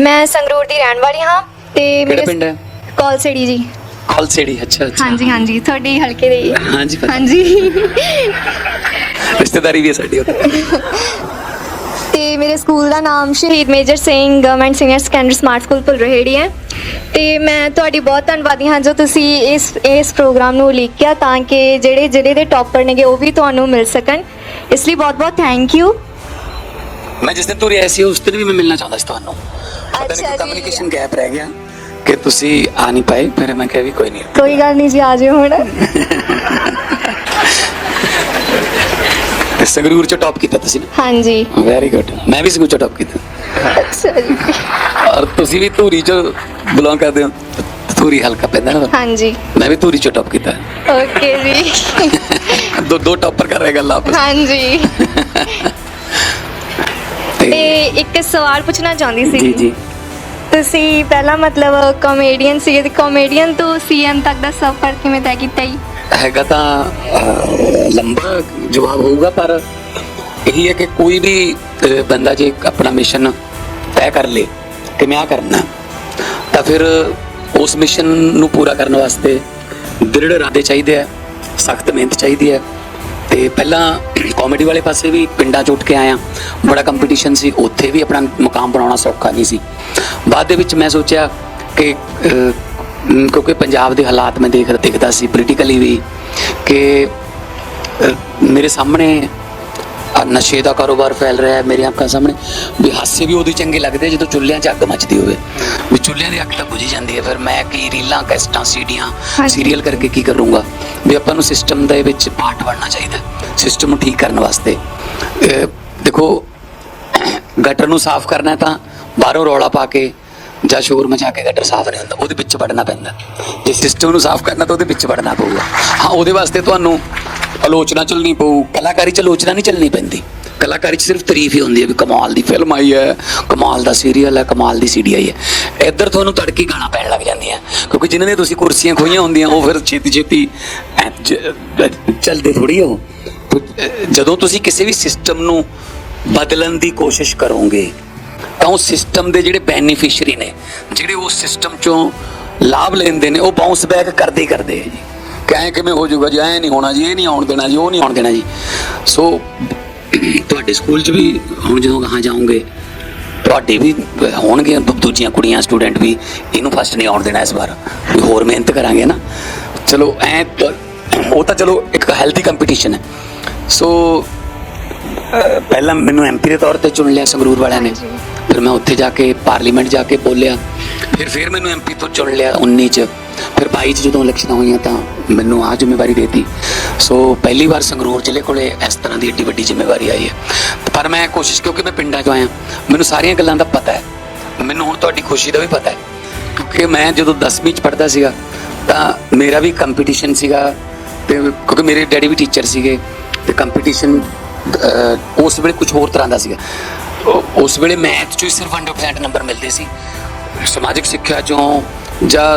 ਮੈਂ ਸੰਗਰੂਰ ਦੀ ਰਹਿਣ ਵਾਲੀ ਹਾਂ ਤੇ ਕਿਹੜਾ ਪਿੰਡ ਹੈ? ਕੌਲਸੜੀ ਜੀ। ਕੌਲਸੇੜੀ ਅੱਛਾ ਅੱਛਾ। ਹਾਂਜੀ ਹਾਂਜੀ ਤੁਹਾਡੀ ਹਲਕੇ ਦੇ ਹੀ। ਹੈ। ਹਾਂਜੀ ਪਤਾ। ਹਾਂਜੀ। ਰਿਸ਼ਤੇਦਾਰੀ ਵੀ ਹੈ ਸਾਡੀ ਉੱਥੇ। ਤੇ ਮੇਰੇ ਸਕੂਲ ਦਾ ਨਾਮ Shaheed Major Singh government senior secondary smart school Bhullarheri ਹੈ। ਤੇ ਮੈਂ ਤੁਹਾਡੀ ਬਹੁਤ ਧੰਨਵਾਦੀ ਹਾਂ ਜੋ ਤੁਸੀਂ ਇਸ ਇਸ ਪ੍ਰੋਗਰਾਮ ਨੂੰ ਉਲੀਕਿਆ ਤਾਂ ਕਿ ਜਿਹੜੇ ਜਿਹੜੇ ਦੇ ਟੌਪਰ ਨੇਗੇ ਉਹ ਵੀ ਤੁਹਾਨੂੰ ਮਿਲ ਸਕਣ। ਇਸ ਲਈ ਬਹੁਤ ਬਹੁਤ ਥੈਂਕ ਯੂ ਮੈਂ ਜਿਸ ਦਿਨ ਤੁਰ ਆਇਆ ਸੀ ਉਸ ਦਿਨ ਵੀ ਮੈਂ ਮਿਲਣਾ ਚਾਹੁੰਦਾ ਸੀ ਤੁਹਾਨੂੰ। ਪਤਾ ਨਹੀਂ। ਕਮਿਊਨੀਕੇਸ਼ਨ ਗੈਪ ਰਹਿ ਗਿਆ ਕਿ ਤੁਸੀਂ ਆ ਨਹੀਂ ਪਾਏ ਫਿਰ ਮੈਂ ਕਿਹਾ ਵੀ ਕੋਈ ਨਹੀਂ ਕੋਈ ਗੱਲ ਨਹੀਂ ਜੀ ਆ ਜਿਓ ਹੁਣ। ਸੰਗਰੂਰ ਚ ਟੌਪ ਕੀਤਾ ਤੁਸੀਂ ਹਾਂਜੀ। ਵੈਰੀ ਗੁੱਡ ਮੈਂ ਵੀ ਸੰਗਰੂਰ ਚ ਟੌਪ ਕੀਤਾ। ਅੱਛਾ ਜੀ। ਔਰ ਤੁਸੀਂ ਵੀ ਧੂਰੀ ਚ ਬਿਲੋਂਗ ਕਰਦੇ ਹੋ। ਧੂਰੀ ਹਲਕਾ ਪੈਂਦਾ ਨਾ। ਹਾਂਜੀ। ਮੈਂ ਵੀ ਧੂਰੀ ਚ ਟੌਪ ਕੀਤਾ। ਓਕੇ ਜੀ। ਦੋ ਦੋ ਟੌਪਰ ਕਰ ਰਹੇ ਗੱਲ ਆਪਸ। ਹਾਂਜੀ। ਤੇ ਇੱਕ ਸਵਾਲ ਪੁੱਛਣਾ ਚਾਹੁੰਦੀ ਸੀ। ਜੀ ਜੀ। ਤੁਸੀਂ ਪਹਿਲਾਂ ਮਤਲਬ ਕਾਮੇਡੀਅਨ ਸੀਗੇ ਤੇ ਕਾਮੇਡੀਅਨ ਤੋਂ ਸੀਐਮ ਤੱਕ ਦਾ ਸਫ਼ਰ ਕਿਵੇਂ ਤੈਅ ਕੀਤਾ ਜੀ? ਹੈਗਾ ਤਾਂ ਅਹ, ਲੰਬਾ ਜਵਾਬ ਹੋਊਗਾ ਪਰ ਇਹੀ ਹੈ ਕਿ ਕੋਈ ਵੀ ਅਹ, ਬੰਦਾ ਜੇ ਆਪਣਾ ਮਿਸ਼ਨ ਤੈਅ ਕਰ ਲੇ ਕਿ ਮੈਂ ਆ ਕਰਨਾ। ਤਾਂ ਫਿਰ ਉਸ ਮਿਸ਼ਨ ਨੂੰ ਪੂਰਾ ਕਰਨ ਵਾਸਤੇ ਦ੍ਰਿੜ ਇਰਾਦੇ ਚਾਹੀਦੇ ਆ ਸਖਤ ਮਿਹਨਤ ਚਾਹੀਦੀ ਹੈ ਤੇ ਪਹਿਲਾਂ ਕਾਮੇਡੀ ਵਾਲੇ ਪਾਸੇ ਵੀ ਪਿੰਡਾਂ 'ਚ ਉੱਠ ਕੇ ਆਇਆ। ਬੜਾ ਕੰਪੀਟੀਸ਼ਨ ਸੀ ਉੱਥੇ ਵੀ ਆਪਣਾ ਮੁਕਾਮ ਬਣਾਉਣਾ ਸੌਖਾ ਨਹੀਂ ਸੀ। ਬਾਅਦ ਦੇ ਵਿੱਚ ਮੈਂ ਸੋਚਿਆ ਕਿ ਕਿਉਂਕਿ ਪੰਜਾਬ ਦੇ ਹਾਲਾਤ ਮੈਂ ਦੇਖ ਦੇਖਦਾ ਸੀ ਪੋਲੀਟੀਕਲੀ ਵੀ ਕਿ ਮੇਰੇ ਸਾਹਮਣੇ ਨਸ਼ੇ ਦਾ ਕਾਰੋਬਾਰ ਫੈਲ ਰਿਹਾ ਹੈ ਮੇਰੇ ਅੱਖਾਂ ਸਾਹਮਣੇ। ਵੀ ਹਾਸੇ ਵੀ ਹੀ ਚੰਗੇ ਲੱਗਦੇ ਜਦੋਂ ਚੁੱਲ੍ਹਿਆਂ 'ਚ ਅੱਗ ਮੱਚਦੀ ਹੋਵੇ। ਵੀ ਚੁੱਲ੍ਹਿਆਂ ਦੀ ਅੱਗ ਤਾਂ ਬੁਝੀ ਜਾਂਦੀ ਹੈ। ਫਿਰ ਮੈਂ ਕੀ ਰੀਲਾਂ ਕੈਸਟਾਂ ਸੀਡੀਆਂ। ਸੀਰੀਅਲ ਕਰਕੇ ਕੀ ਕਰੂੰਗਾ? ਵੀ ਆਪਾਂ ਨੂੰ ਸਿਸਟਮ ਦੇ ਵਿੱਚ ਪਾਰਟ ਬਣਨਾ ਚਾਹੀਦਾ। ਸਿਸਟਮ ਨੂੰ ਠੀਕ ਕਰਨ ਵਾਸਤੇ। ਦੇਖੋ, ਗਟਰ ਨੂੰ ਸਾਫ਼ ਕਰਨਾ ਤਾਂ ਬਾਹਰੋਂ ਰੌਲਾ ਪਾ ਕੇ ਜਾਂ ਸ਼ੋਰ ਮਚਾ ਕੇ ਗਟਰ ਸਾਫ਼ ਨਹੀਂ ਹੁੰਦਾ ਉਹਦੇ ਵਿੱਚ ਵੜਨਾ ਪੈਂਦਾ। ਜੇ ਸਿਸਟਮ ਨੂੰ ਸਾਫ਼ ਕਰਨਾ ਤਾਂ ਉਹਦੇ ਵਿੱਚ ਵੜਨਾ ਪਊਗਾ। ਹਾਂ, ਉਹਦੇ ਵਾਸਤੇ ਤੁਹਾਨੂੰ ਆਲੋਚਨਾ ਚੱਲਣੀ ਪਊ, ਕਲਾਕਾਰੀ ਚ ਆਲੋਚਨਾ ਨਹੀਂ ਚੱਲਣੀ ਪੈਂਦੀ। ਕਲਾਕਾਰੀ ਚ ਸਿਰਫ ਤਾਰੀਫ ਹੀ ਹੁੰਦੀ ਹੈ ਵੀ ਕਮਾਲ ਦੀ ਫਿਲਮ ਆਈ ਹੈ, ਕਮਾਲ ਦਾ ਸੀਰੀਅਲ ਹੈ, ਕਮਾਲ ਦੀ ਸੀਡੀ ਆਈ ਹੈ। ਇੱਧਰ ਤੁਹਾਨੂੰ ਤੜਕੀ ਗਾਣਾ ਪੈਣ ਲੱਗ ਜਾਂਦੀਆਂ, ਕਿਉਂਕਿ ਜਿਨ੍ਹਾਂ ਨੇ ਤੁਸੀਂ ਕੁਰਸੀਆਂ ਖੋਈਆਂ ਹੁੰਦੀਆਂ, ਉਹ ਫਿਰ ਛੇਤੀ ਛੇਤੀ ਚੱਲਦੇ ਥੋੜੀ ਹੋ ਜਦੋਂ ਤੁਸੀਂ ਕਿਸੇ ਵੀ ਸਿਸਟਮ ਨੂੰ ਬਦਲਣ ਦੀ ਕੋਸ਼ਿਸ਼ ਕਰੋਗੇ, ਤਾਂ ਉਹ ਸਿਸਟਮ ਦੇ ਜਿਹੜੇ ਬੈਨੀਫੀਸ਼ੀਅਰੀ ਨੇ, ਜਿਹੜੇ ਉਸ ਸਿਸਟਮ ਚੋਂ ਲਾਭ ਲੈਂਦੇ ਨੇ, ਉਹ ਬਾਉਂਸ ਬੈਕ ਕਰਦੇ ਕਰਦੇ ਆ ਜੀ। ਕਹਿ ਕਿਵੇਂ ਹੋ ਜਾਊਗਾ ਜੀ, ਐ ਨਹੀਂ ਹੋਣਾ ਜੀ, ਇਹ ਨਹੀਂ ਆਉਣ ਦੇਣਾ ਜੀ, ਉਹ ਨਹੀਂ ਆਉਣ ਦੇਣਾ ਜੀ। ਸੋ ਤੁਹਾਡੇ ਸਕੂਲ 'ਚ ਵੀ ਹੁਣ ਜਦੋਂ ਕਹਾਂ ਜਾਓਗੇ, ਤੁਹਾਡੇ ਵੀ ਹੋਣਗੇ ਦੂਜੀਆਂ ਕੁੜੀਆਂ ਸਟੂਡੈਂਟ ਵੀ, ਇਹਨੂੰ ਫਸਟ ਨਹੀਂ ਆਉਣ ਦੇਣਾ ਇਸ ਵਾਰ। ਹੋਰ ਮਿਹਨਤ ਕਰਾਂਗੇ ਨਾ। ਚਲੋ, ਐ ਉਹ ਤਾਂ ਚਲੋ ਇੱਕ ਹੈਲਦੀ ਕੰਪੀਟੀਸ਼ਨ ਹੈ। ਸੋ ਪਹਿਲਾਂ ਮੈਨੂੰ ਐਮਪੀ ਦੇ ਤੌਰ ਤੇ ਚੁਣ ਲਿਆ ਸੰਗਰੂਰ ਵਾਲਿਆਂ ਨੇ। ਫਿਰ ਮੈਂ ਉੱਥੇ ਜਾ ਕੇ ਪਾਰਲੀਮੈਂਟ ਜਾ ਕੇ ਬੋਲਿਆ। ਫਿਰ ਫਿਰ ਮੈਨੂੰ ਐਮਪੀ ਤੋਂ ਚੁਣ ਲਿਆ 19 ਚ। ਫਿਰ 22 ਚ ਜਦੋਂ ਇਲੈਕਸ਼ਨਾਂ ਹੋਈਆਂ ਤਾਂ ਮੈਨੂੰ ਆ ਜ਼ਿੰਮੇਵਾਰੀ ਦੇਤੀ। ਸੋ ਪਹਿਲੀ ਵਾਰ ਸੰਗਰੂਰ ਜ਼ਿਲ੍ਹੇ ਕੋਲੇ ਇਸ ਤਰ੍ਹਾਂ ਦੀ ਏਡੀ ਵੱਡੀ ਜ਼ਿੰਮੇਵਾਰੀ ਆਈ ਹੈ। ਪਰ ਮੈਂ ਕੋਸ਼ਿਸ਼ ਕਿਉਂਕਿ ਮੈਂ ਪਿੰਡਾਂ ਚੋਂ ਆਇਆ ਮੈਨੂੰ ਸਾਰੀਆਂ ਗੱਲਾਂ ਦਾ ਪਤਾ ਹੈ। ਮੈਨੂੰ ਹੁਣ ਤੁਹਾਡੀ ਖੁਸ਼ੀ ਦਾ ਵੀ ਪਤਾ ਹੈ। ਕਿਉਂਕਿ ਮੈਂ ਜਦੋਂ 10ਵੀਂ ਚ ਪੜ੍ਹਦਾ ਸੀਗਾ ਤਾਂ ਮੇਰਾ ਵੀ ਕੰਪੀਟੀਸ਼ਨ ਸੀਗਾ ਤੇ ਕਿਉਂਕਿ ਮੇਰੇ ਡੈਡੀ ਵੀ ਟੀਚਰ ਸੀਗੇ। ਤੇ ਕੰਪੀਟੀਸ਼ਨ ਉਸ ਵੇਲੇ ਕੁਝ ਹੋਰ ਤਰ੍ਹਾਂ ਦਾ ਸੀਗਾ। ਉਸ ਵੇਲੇ ਮੈਥ ਚੋਂ ਹੀ ਸਿਰਫ 100% ਨੰਬਰ ਮਿਲਦੇ ਸੀ। ਸਮਾਜਿਕ ਸਿੱਖਿਆ ਚੋਂ ਜਾਂ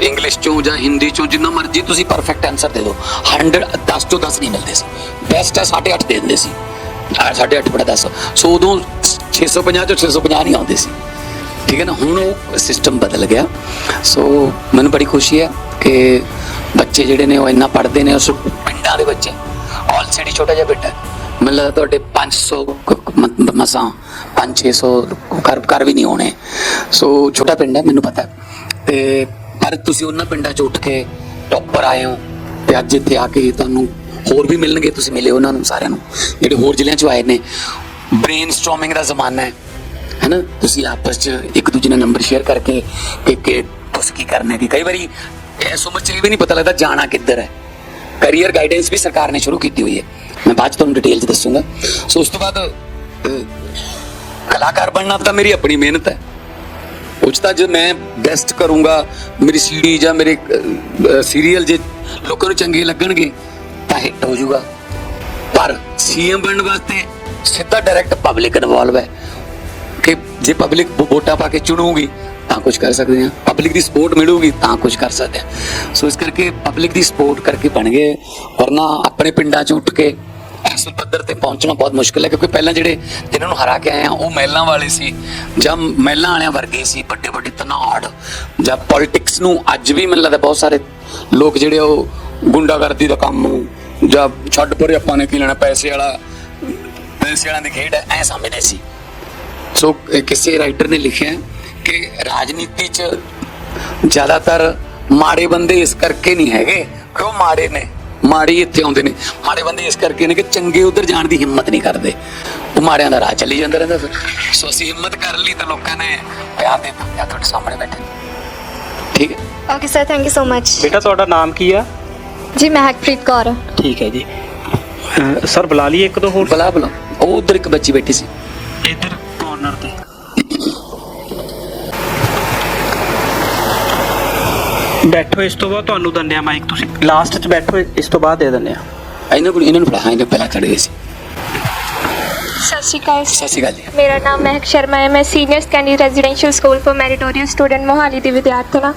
ਇੰਗਲਿਸ਼ ਚੋਂ ਜਾਂ ਹਿੰਦੀ ਚੋਂ ਜਿੰਨਾ ਮਰਜ਼ੀ ਤੁਸੀਂ ਪਰਫੈਕਟ ਆਨਸਰ ਦੇ ਦਿਓ 100 10 ਤੋਂ 10 ਨਹੀਂ ਮਿਲਦੇ ਸੀ। ਬੈਸਟ ਹੈ 8.5 ਦੇ ਦਿੰਦੇ ਸੀ। 8.5 ਬੜਾ 10 ਸੋ ਉਦੋਂ 650 ਚੋਂ 650 ਨਹੀਂ ਆਉਂਦੇ ਸੀ। ਠੀਕ ਹੈ ਨਾ? ਹੁਣ ਉਹ ਸਿਸਟਮ ਬਦਲ ਗਿਆ। ਸੋ ਮੈਨੂੰ ਬੜੀ ਖੁਸ਼ੀ ਹੈ ਕਿ ਬੱਚੇ ਜਿਹੜੇ ਨੇ ਉਹ ਇੰਨਾ ਪੜ੍ਹਦੇ ਨੇ ਉਸ ਪਿੰਡਾਂ ਦੇ ਬੱਚੇ। ਆਲ ਛੋਟਾ ਜਿਹਾ ਪਿੰਡ ਹੈ ਮੈਨੂੰ ਲੱਗਦਾ ਤੁਹਾਡੇ 500 ਕ- ਮਸਾਂ 5-600 ਘਰ ਘਰ ਵੀ ਨਹੀਂ ਹੋਣੇ। ਸੋ ਛੋਟਾ ਪਿੰਡ ਹੈ, ਮੈਨੂੰ ਪਤਾ। ਤੇ ਪਰ ਤੁਸੀਂ ਉਹਨਾਂ ਪਿੰਡਾਂ 'ਚ ਉੱਠ ਕੇ ਟੌਪਰ ਆਏ ਹੋ ਤੇ ਅੱਜ ਇੱਥੇ ਆ ਕੇ ਤੁਹਾਨੂੰ ਹੋਰ ਵੀ ਮਿਲਣਗੇ, ਤੁਸੀਂ ਮਿਲੇ ਉਹਨਾਂ ਨੂੰ ਸਾਰਿਆਂ ਨੂੰ। ਜਿਹੜੇ ਹੋਰ ਜ਼ਿਲ੍ਹਿਆਂ 'ਚੋਂ ਆਏ ਨੇ ਬ੍ਰੇਨਸਟਾਰਮਿੰਗ ਦਾ ਜ਼ਮਾਨਾ ਹੈ, ਹੈਨਾ? ਤੁਸੀਂ ਆਪਸ 'ਚ ਇੱਕ ਦੂਜੇ ਨਾਲ ਨੰਬਰ ਸ਼ੇਅਰ ਕਰਕੇ ਕਿ ਕਿ ਤੁਸੀਂ ਕੀ ਕਰਨਾ ਹੈ, ਕਿ ਕਈ ਵਾਰੀ ਇਸ ਉਮਰ 'ਚ ਇਹ ਵੀ ਨਹੀਂ ਪਤਾ ਲੱਗਦਾ ਜਾਣਾ ਕਿੱਧਰ ਹੈ। ਕੈਰੀਅਰ ਗਾਈਡੈਂਸ ਵੀ ਸਰਕਾਰ ਨੇ ਸ਼ੁਰੂ ਕੀਤੀ ਹੋਈ ਹੈ। ਮੈਂ ਬਾਅਦ ਤੁਹਾਨੂੰ ਡਿਟੇਲ 'ਚ ਦੱਸੂਗਾ। ਸੋ ਉਸ ਤੋਂ ਬਾਅਦ ਕਲਾਕਾਰ ਬਣਨਾ ਤਾਂ ਮੇਰੀ ਆਪਣੀ ਮਿਹਨਤ ਹੈ। ਉਹ ਤਾਂ ਜੇ ਮੈਂ ਬੈਸਟ ਕਰੂੰਗਾ, ਮੇਰੀ ਸੀਡੀ ਜਾਂ ਮੇਰੇ ਸੀਰੀਅਲ ਜੇ ਲੋਕਾਂ ਨੂੰ ਚੰਗੇ ਲੱਗਣਗੇ, ਤਾਂ ਹਿੱਟ ਹੋ ਜਾਊਗਾ। ਪਰ ਸੀਐਮ ਬਣਨ ਵਾਸਤੇ ਸਿੱਧਾ ਡਾਇਰੈਕਟ ਪਬਲਿਕ ਇਨਵੋਲਵ ਹੈ। ਕਿ ਜੇ ਪਬਲਿਕ ਵੋਟਾਂ ਪਾ ਕੇ ਚੁਣੂਗੀ ਤਾਂ ਕੁਝ ਕਰ ਸਕਦੇ ਹਾਂ। ਪਬਲਿਕ ਦੀ ਸਪੋਰਟ ਮਿਲੂਗੀ ਤਾਂ ਕੁਝ ਕਰ ਸਕਦੇ ਹਾਂ। ਸੋ ਇਸ ਕਰਕੇ ਪਬਲਿਕ ਦੀ ਸਪੋਰਟ ਕਰਕੇ ਬਣ ਗਏ। ਵਰਨਾ ਆਪਣੇ ਪਿੰਡਾਂ 'ਚ ਉੱਠ ਕੇ ਇਸ ਪੱਧਰ ਤੇ ਪਹੁੰਚਣਾ ਬਹੁਤ ਮੁਸ਼ਕਲ ਹੈ, ਕਿਉਂਕਿ ਪਹਿਲਾਂ ਜਿਹੜੇ ਜਿਨ੍ਹਾਂ ਨੂੰ ਹਰਾ ਕੇ ਆਏ ਆ ਉਹ ਮਹਿਲਾਂ ਵਾਲੇ ਸੀ ਜਾਂ ਮਹਿਲਾਂ ਵਾਲਿਆਂ ਵਰਗੇ ਸੀ ਵੱਡੇ ਵੱਡੇ ਤਨਾੜ ਜਾਂ ਪੋਲਿਟਿਕਸ ਨੂੰ ਅੱਜ ਵੀ ਮੈਨੂੰ ਲੱਗਦਾ ਬਹੁਤ ਸਾਰੇ ਲੋਕ ਜਿਹੜੇ ਉਹ ਗੁੰਡਾਗਰਦੀ ਦਾ ਕੰਮ ਜਾਂ ਛੱਡ ਪਰੇ ਆਪਾਂ ਨੇ ਕੀ ਲੈਣਾ, ਪੈਸੇ ਵਾਲਾ, ਪੈਸੇ ਵਾਲਿਆਂ ਦੀ ਖੇਡ ਹੈ, ਐ ਸਮਝਦੇ ਸੀ। ਸੋ ਕਿਸੇ ਰਾਈਟਰ ਨੇ ਲਿਖਿਆ ਕਿ ਰਾਜਨੀਤੀ 'ਚ ਜ਼ਿਆਦਾਤਰ ਮਾੜੇ ਬੰਦੇ ਇਸ ਕਰਕੇ ਨਹੀਂ ਹੈਗੇ ਕਿ ਉਹ ਮਾੜੇ ਨੇ ਮਾੜੀ ਇੱਥੇ ਆਉਂਦੇ ਨੇ ਮਾੜੇ ਬੰਦੇ ਇਸ ਕਰਕੇ ਨੇ ਕਿ ਚੰਗੇ ਉਧਰ ਜਾਣ ਦੀ ਹਿੰਮਤ ਨਹੀਂ ਕਰਦੇ ਉਹ ਮਾੜਿਆਂ ਦਾ ਰਾਹ ਚੱਲੀ ਜਾਂਦਾ ਰਹਿੰਦਾ ਫਿਰ ਸੋ ਅਸੀਂ ਹਿੰਮਤ ਕਰ ਲਈ ਤਾਂ ਲੋਕਾਂ ਨੇ ਪਿਆਰ ਦੇ ਦਿੱਤਾ ਪਿਆਰ ਤੁਹਾਡੇ ਸਾਹਮਣੇ ਬੈਠੇ ਠੀਕ ਹੈ okay sir thank you so much ਬੇਟਾ ਤੁਹਾਡਾ ਨਾਮ ਕੀ ਆ ਜੀ ਮਹਿਕਪ੍ਰੀਤ ਕੌਰ ਠੀਕ ਹੈ ਜੀ ਅਹ ਸਰ ਬੁਲਾ ਲਈਏ ਇੱਕ ਦੋ ਹੋਰ ਬਲਾ ਬਲਾ ਉਹ ਉਧਰ ਇੱਕ ਬੱਚੀ ਬੈਠੀ ਸੀ ਇੱਧਰ ਕਾਰਨਰ ਤੇ ਬੈਠੋ ਇਸ ਤੋਂ ਬਾਅਦ ਤੁਹਾਨੂੰ ਦਿੰਦੇ ਆ ਮਾਈਕ ਤੁਸੀਂ। ਲਾਸਟ 'ਚ ਬੈਠੋ, ਇਸ ਤੋਂ ਬਾਅਦ ਦੇ ਦਿੰਦੇ ਆ। ਇਹਨਾਂ ਕੋਲ ਇਹਨਾਂ ਨੂੰ ਪੜਾਇਆ ਇਹਨੇ ਪਹਿਲਾਂ ਖੜੇ ਹੋਏ ਸੀ। ਸਤਿ ਸ਼੍ਰੀ ਅਕਾਲ। ਸਤਿ ਸ਼੍ਰੀ ਅਕਾਲ ਜੀ। ਮੇਰਾ ਨਾਮ ਮਹਿਕ ਸ਼ਰਮਾ ਹੈ। ਮੈਂ senior secondary residential school for meritorious student Mohali ਦੀ ਵਿਦਿਆਰਥਣ ਹਾਂ।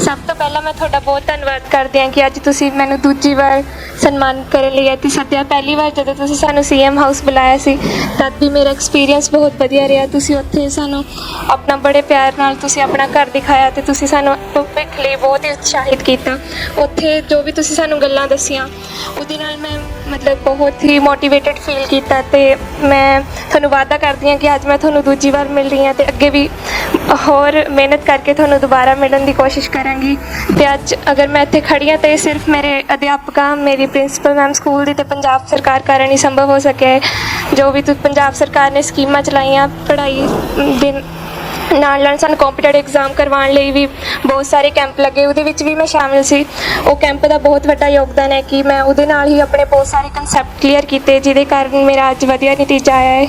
ਸਭ ਤੋਂ ਪਹਿਲਾਂ ਮੈਂ ਤੁਹਾਡਾ ਬਹੁਤ ਧੰਨਵਾਦ ਕਰਦੀ ਹਾਂ ਕਿ ਅੱਜ ਤੁਸੀਂ ਮੈਨੂੰ ਦੂਜੀ ਵਾਰ ਸਨਮਾਨ ਕਰਨ ਲਈ ਇੱਥੇ ਸੱਦਿਆ ਪਹਿਲੀ ਵਾਰ ਜਦੋਂ ਤੁਸੀਂ ਸਾਨੂੰ ਸੀਐਮ ਹਾਊਸ ਬੁਲਾਇਆ ਸੀ ਤਦ ਵੀ ਮੇਰਾ ਐਕਸਪੀਰੀਅੰਸ ਬਹੁਤ ਵਧੀਆ ਰਿਹਾ। ਤੁਸੀਂ ਉੱਥੇ ਸਾਨੂੰ ਆਪਣਾ ਬੜੇ ਪਿਆਰ ਨਾਲ ਤੁਸੀਂ ਆਪਣਾ ਘਰ ਦਿਖਾਇਆ ਤੇ ਤੁਸੀਂ ਸਾਨੂੰ ਭਵਿੱਖ ਲਈ ਬਹੁਤ ਹੀ ਉਤਸ਼ਾਹਿਤ ਕੀਤਾ। ਉੱਥੇ ਜੋ ਵੀ ਤੁਸੀਂ ਸਾਨੂੰ ਗੱਲਾਂ ਦੱਸੀਆਂ ਉਹਦੇ ਨਾਲ ਮੈਂ ਮਤਲਬ ਬਹੁਤ ਹੀ ਮੋਟੀਵੇਟਿਡ ਫੀਲ ਕੀਤਾ ਤੇ ਮੈਂ ਤੁਹਾਨੂੰ ਵਾਅਦਾ ਕਰਦੀ ਹਾਂ ਕਿ ਅੱਜ ਮੈਂ ਤੁਹਾਨੂੰ ਦੂਜੀ ਵਾਰ ਮਿਲ ਰਹੀ ਹਾਂ ਤੇ ਅੱਗੇ ਵੀ ਹੋਰ ਮਿਹਨਤ ਕਰਕੇ ਤੁਹਾਨੂੰ ਦੁਬਾਰਾ ਮਿਲਣ ਦੀ ਕੋਸ਼ਿਸ਼ ਕਰਾਂਗੀ। ਤੇ ਅੱਜ ਅਗਰ ਮੈਂ ਇੱਥੇ ਖੜੀ ਹਾਂ ਤੇ ਸਿਰਫ ਮੇਰੇ ਅਧਿਆਪਕਾਂ, ਮੇਰੀ ਪ੍ਰਿੰਸੀਪਲ ਮੈਮ ਸਕੂਲ ਦੀ ਤੇ ਪੰਜਾਬ ਸਰਕਾਰ ਕਾਰਨ ਹੀ ਸੰਭਵ ਹੋ ਸਕਿਆ ਹੈ। ਜੋ ਵੀ ਤੁ, ਪੰਜਾਬ ਸਰਕਾਰ ਨੇ ਸਕੀਮਾਂ ਚਲਾਈਆਂ, ਪੜ੍ਹਾਈ ਦੇ ਨਾਲ ਨਾਲ ਸਾਨੂੰ ਕੰਪੀਟੀਟਿਵ ਐਗਜ਼ਾਮ ਕਰਵਾਉਣ ਲਈ ਵੀ ਬਹੁਤ ਸਾਰੇ ਕੈਂਪ ਲੱਗੇ ਉਹਦੇ ਵਿੱਚ ਵੀ ਮੈਂ ਸ਼ਾਮਿਲ ਸੀ। ਉਹ ਕੈਂਪ ਦਾ ਬਹੁਤ ਵੱਡਾ ਯੋਗਦਾਨ ਹੈ ਕਿ ਮੈਂ ਉਹਦੇ ਨਾਲ ਹੀ ਆਪਣੇ ਬਹੁਤ ਸਾਰੇ ਕਨਸੈਪਟ ਕਲੀਅਰ ਕੀਤੇ ਜਿਹਦੇ ਕਾਰਨ ਮੇਰਾ ਅੱਜ ਵਧੀਆ ਨਤੀਜਾ ਆਇਆ ਹੈ।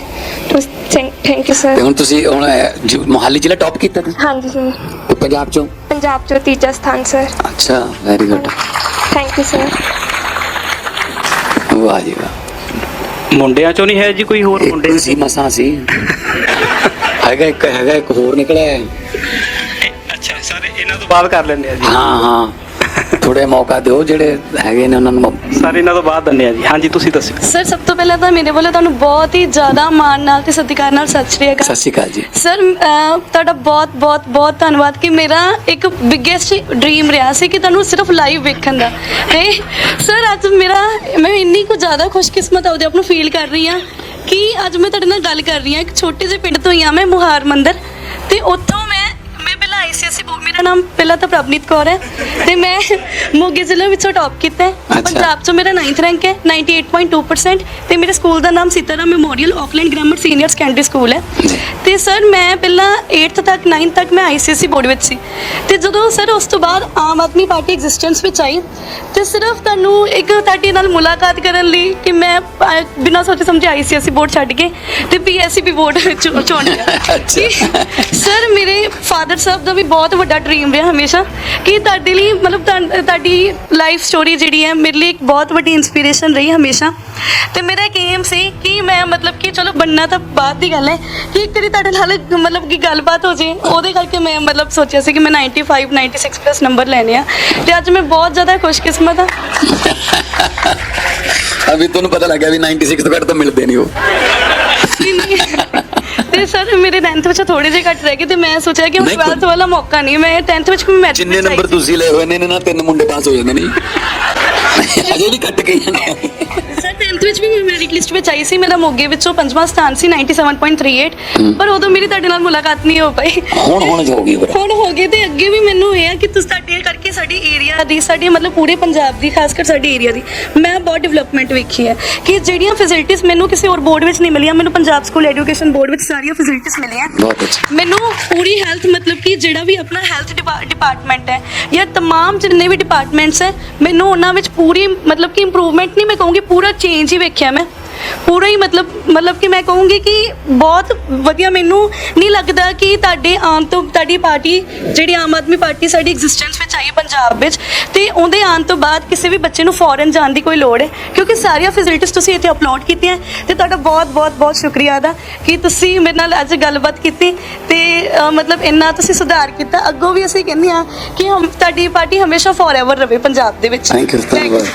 ਥੈਂਕ ਯੂ ਤੇ ਸਰ ਹੁਣ ਤੁਸੀਂ ਹੁਣ ਮੋਹਾਲੀ ਜ਼ਿਲ੍ਹਾ ਟੌਪ ਕੀਤਾ ਤੁਸੀਂ? ਹਾਂਜੀ ਸਰ ਪੰਜਾਬ ਚੋਂ? ਪੰਜਾਬ ਚੋਂ ਤੀਜਾ ਸਥਾਨ ਸਰ ਅੱਛਾ very good thank you sir ਵਾਹ ਜੀ ਵਾਹ। ਮੁੰਡਿਆਂ ਚੋਂ ਨਹੀਂ ਹੈ ਜੀ ਕੋਈ ਹੋਰ ਮੁੰਡੇ ਸੀ ਮਸਾਂ ਸੀ। ਹੈਗਾ ਇੱਕ ਹੈਗਾ ਇੱਕ ਹੋਰ ਨਿਕਲਿਆ ਹੈ। ਅੱਛਾ ਸਾਰੇ ਇਹਨਾਂ ਤੋਂ ਬਾਅਦ ਕਰ ਲੈਂਦੇ ਆ ਜੀ। ਹਾਂ ਹਾਂ। ਥੋੜੇ ਮੌਕਾ ਦਿਓ ਜਿਹੜੇ ਹੈਗੇ ਨੇ ਉਹਨਾਂ ਨੂੰ। ਸਾਰੇ ਇਹਨਾਂ ਤੋਂ ਬਾਅਦ ਦਿੰਦੇ ਆ ਜੀ। ਹਾਂਜੀ ਤੁਸੀਂ ਦੱਸੋ। ਸਰ ਸਭ ਤੋਂ ਪਹਿਲਾਂ ਤਾਂ ਮੇਰੇ ਵੱਲੋਂ ਤੁਹਾਨੂੰ ਬਹੁਤ ਹੀ ਜ਼ਿਆਦਾ ਮਾਣ ਨਾਲ ਤੇ ਸਤਿਕਾਰ ਨਾਲ ਸਤਿ ਸ਼੍ਰੀ ਸਤਿ ਅਕਾਲ ਸ਼੍ਰੀ ਅਕਾਲ ਜੀ। ਸਰ ਅਹ, ਤੁਹਾਡਾ ਬਹੁਤ ਬਹੁਤ ਬਹੁਤ ਧੰਨਵਾਦ ਕਿ ਮੇਰਾ ਇੱਕ ਬਿਗੇਸਟ ਡ੍ਰੀਮ ਰਿਹਾ ਸੀ ਕਿ ਤੁਹਾਨੂੰ ਸਿਰਫ ਲਾਈਵ ਵੇਖਣ ਦਾ। ਤੇ ਸਰ ਅੱਜ ਮੇਰਾ ਮੈਂ ਇੰਨੀ ਕੁ ਜ਼ਿਆਦਾ ਖੁਸ਼ਕਿਸਮਤ ਆਪਦੇ ਆਪ ਨੂੰ ਫੀਲ ਕਰ ਰਹੀ ਹਾਂ। ਕੀ ਅੱਜ ਮੈਂ ਤੁਹਾਡੇ ਨਾਲ ਗੱਲ ਕਰ ਰਹੀ ਹਾਂ। ਇੱਕ ਛੋਟੇ ਜਿਹੇ ਪਿੰਡ ਤੋਂ ਹੀ ਆ ਮੈਂ ਮੁਹਾਰ ਮੰਦਰ ਤੇ ਉੱਥੋਂ ਆਈਸੀਐਸਸੀ ਬੋਰਡ ਮੇਰਾ ਨਾਮ ਪਹਿਲਾਂ ਤਾਂ ਪ੍ਰਭਨੀਤ ਕੌਰ ਹੈ ਤੇ ਮੈਂ ਮੋਗੇ ਜ਼ਿਲ੍ਹੇ ਵਿੱਚੋਂ ਟੌਪ ਕੀਤਾ ਹੈ। ਪੰਜਾਬ ਚੋਂ ਮੇਰਾ 9th ਰੈਂਕ ਹੈ 98.2% ਤੇ ਮੇਰੇ ਸਕੂਲ ਦਾ ਨਾਮ Sitaram memorial Auckland grammar senior secondary school ਹੈ। ਤੇ ਸਰ ਮੈਂ ਪਹਿਲਾਂ 8th ਤੱਕ 9th ਤੱਕ ਮੈਂ ਆਈਸੀਐਸਸੀ ਬੋਰਡ ਵਿੱਚ ਸੀ। ਤੇ ਜਦੋਂ ਸਰ ਉਸ ਤੋਂ ਬਾਅਦ ਆਮ ਆਦਮੀ ਪਾਰਟੀ ਐਗਜ਼ਿਸਟੈਂਸ ਵਿੱਚ ਆਈ ਤੇ ਸਿਰਫ ਤੁਹਾਨੂੰ ਇੱਕ ਤੁਹਾਡੇ ਨਾਲ ਮੁਲਾਕਾਤ ਕਰਨ ਲਈ ਕਿ ਮੈਂ ਬਿਨਾਂ ਸੋਚੇ ਸਮਝੇ ਆਈਸੀਐਸਸੀ ਬੋਰਡ ਛੱਡ ਕੇ ਤੇ ਪੀਐਸਸੀਬੀ ਬੋਰਡ ਵਿੱਚ ਚੁਣ ਲਿਆ। ਸਰ ਮੇਰੇ ਫਾਦਰ ਸਾਹਿਬ ਦਾ ਵੀ ਬਹੁਤ ਵੱਡਾ ਡ੍ਰੀਮ ਰਿਹਾ ਹਮੇਸ਼ਾ ਕਿ ਤੁਹਾਡੇ ਲਈ ਮਤਲਬ ਤੁਹਾ- ਤੁਹਾਡੀ ਲਾਈਫ ਸਟੋਰੀ ਜਿਹੜੀ ਹੈ ਮੇਰੇ ਲਈ ਇੱਕ ਬਹੁਤ ਵੱਡੀ ਇਨਸਪੀਰੇਸ਼ਨ ਰਹੀ ਹਮੇਸ਼ਾ। ਤੇ ਮੇਰਾ ਇੱਕ ਏਮ ਸੀ ਕਿ ਮੈਂ ਮਤਲਬ ਕਿ ਚਲੋ ਬੰਨਾ ਤਾਂ ਬਾਅਦ ਦੀ ਗੱਲ ਹੈ ਕਿ ਇੱਕ ਵਾਰੀ ਤੁਹਾਡੇ ਨਾਲ ਮਤਲਬ ਕਿ ਗੱਲਬਾਤ ਹੋ ਜੇ। ਉਹਦੇ ਕਰਕੇ ਮੈਂ ਮਤਲਬ ਸੋਚਿਆ ਸੀ ਕਿ ਮੈਂ 95 96 ਪਲੱਸ ਨੰਬਰ ਲੈਣੇ ਆ। ਤੇ ਅੱਜ ਮੈਂ ਬਹੁਤ ਜ਼ਿਆਦਾ ਖੁਸ਼ਕਿਸਮਤ ਹਾਂ। ਅਭੀ ਤੁਹਾਨੂੰ ਪਤਾ ਲੱਗਾ ਵੀ 96 ਤੋਂ ਘੱਟ ਤਾਂ ਮਿਲਦੇ ਨਹੀਂ ਉਹ। ਤੇ ਸਰ ਮੇਰੇ 10th ਵਿੱਚ ਥੋੜੇ ਜਿਹੇ ਘੱਟ ਰਹਿ ਗਏ ਤੇ ਮੈਂ ਸੋਚਿਆ ਕਿ ਹੁਣ ਨਹੀਂ, ਕੋਈ- 12th ਵਾਲਾ ਮੌਕਾ ਨਹੀਂ ਮੈਂ 10th ਵਿੱਚ ਵੀ ਮੈਰਿਟ ਜਿੰਨੇ ਨੰਬਰ ਤੁਸੀਂ ਲਏ ਹੋਏ ਨੇ ਇਹਨਾਂ ਨਾਲ ਤਿੰਨ ਮੁੰਡੇ ਪਾਸ ਹੋ ਜਾਂਦੇ ਨੇ। ਅਜੇ ਵੀ ਕੱਟ ਗਏ ਨੇ ਸਰ 10th ਵਿੱਚ ਵੀ ਮੈਂ ਮੈਰਿਟ ਲਿਸਟ ਵਿੱਚ ਆਈ ਸੀ ਮੇਰਾ ਮੋਗੇ ਵਿੱਚੋਂ ਪੰਜਵਾਂ ਸਥਾਨ ਸੀ 97.38 ਪਰ ਉਦੋਂ ਮੇਰੀ ਤੁਹਾਡੇ ਨਾਲ ਮੁਲਾਕਾਤ ਨਹੀਂ ਹੋ ਪਾਈ ਹੁਣ ਹੁਣ ਹੋ ਗਈ ਬਰਾ ਹੁਣ ਹੋ ਗਏ ਤੇ ਅੱਗੇ ਵੀ ਮੈਨੂੰ ਇਹ ਆ ਕਿ ਤੁਸੀਂ ਤੁਹਾਡੇ ਕਰਕੇ ਸਾਡੀ ਏਰੀਆ ਦੀ ਸਾਡੀ ਮਤਲਬ ਪੂਰੇ ਪੰਜਾਬ ਦੀ ਖਾਸ ਕਰ ਸਾਡੀ ਏਰੀਆ ਦੀ ਮੈਂ ਬਹੁਤ ਡਿਵੈਲਪਮੈਂਟ ਵੇਖੀ ਹੈ ਕਿ ਜਿਹੜੀਆਂ ਫੈਸਿਲਿਟੀਆਂ ਮੈਨੂੰ ਕਿਸੇ ਹੋਰ ਬੋਰਡ ਵਿੱਚ ਨਹੀਂ ਮਿਲੀਆਂ ਮੈਨੂੰ ਪੰਜਾਬ ਸਕੂਲ ਐਜੂਕੇਸ਼ਨ ਬੋਰਡ ਵਿੱਚ ਸਾਰੀਆਂ ਫੈਸਿਲਿਟੀਆਂ ਮਿਲੀਆਂ ਬਹੁਤ ਅੱਛਾ ਮੈਨੂੰ ਪੂਰੀ ਹੈਲਥ ਮਤਲਬ ਕਿ ਜਿਹੜਾ ਵੀ ਆਪਣਾ ਹੈਲਥ ਡਿਪਾਰਟਮੈਂਟ ਹੈ ਜਾਂ तमाम ਜਿੰਨੇ ਵੀ ਡਿਪਾਰਟਮੈਂਟਸ ਹੈ ਮੈਨੂੰ ਉਹਨਾਂ ਵਿੱਚ ਪੂਰੀ ਮਤਲਬ ਕਿ ਇੰਪਰੂਵਮੈਂਟ ਨਹੀਂ ਮੈਂ ਕਹੂੰਗੀ ਪੂਰਾ ਚੇਂਜ ਹੀ ਵੇਖਿਆ ਮੈਂ। ਪੂਰਾ ਹੀ ਮਤਲਬ ਮਤਲਬ ਕਿ ਮੈਂ ਕਹੂੰਗੀ ਕਿ ਬਹੁਤ ਵਧੀਆ ਮੈਨੂੰ ਨਹੀਂ ਲੱਗਦਾ ਕਿ ਤੁਹਾਡੇ ਆਉਣ ਤੋਂ ਤੁਹਾਡੀ ਪਾਰਟੀ ਜਿਹੜੀ ਆਮ ਆਦਮੀ ਪਾਰਟੀ ਸਾਡੀ ਐਗਜ਼ਿਸਟੈਂਸ ਵਿੱਚ ਆਈ ਪੰਜਾਬ ਵਿੱਚ ਤੇ ਉਹਦੇ ਆਉਣ ਤੋਂ ਬਾਅਦ ਕਿਸੇ ਵੀ ਬੱਚੇ ਨੂੰ ਫੋਰਨ ਜਾਣ ਦੀ ਕੋਈ ਲੋੜ ਹੈ ਕਿਉਂਕਿ ਸਾਰੀਆਂ ਫੈਸਿਲਿਟੀਆਂ ਤੁਸੀਂ ਇੱਥੇ ਅਪਲੋਡ ਕੀਤੀਆਂ ਤੇ ਤੁਹਾਡਾ ਬਹੁਤ ਬਹੁਤ ਬਹੁਤ ਸ਼ੁਕਰੀਆ ਅਦਾ ਕਿ ਤੁਸੀਂ ਮੇਰੇ ਨਾਲ ਅੱਜ ਗੱਲਬਾਤ ਕੀਤੀ ਤੇ ਮਤਲਬ ਇੰਨਾ ਤੁਸੀਂ ਸੁਧਾਰ ਕੀਤਾ। ਅੱਗੋਂ ਵੀ ਅਸੀਂ ਕਹਿੰਦੇ ਆ ਕਿ ਹਮ ਤੁਹਾਡੀ ਪਾਰਟੀ ਹਮੇਸ਼ਾ ਫੋਰਐਵਰ ਰਵੇ ਪੰਜਾਬ ਦੇ ਵਿੱਚ। Thank you. ਧੰਨਵਾਦ।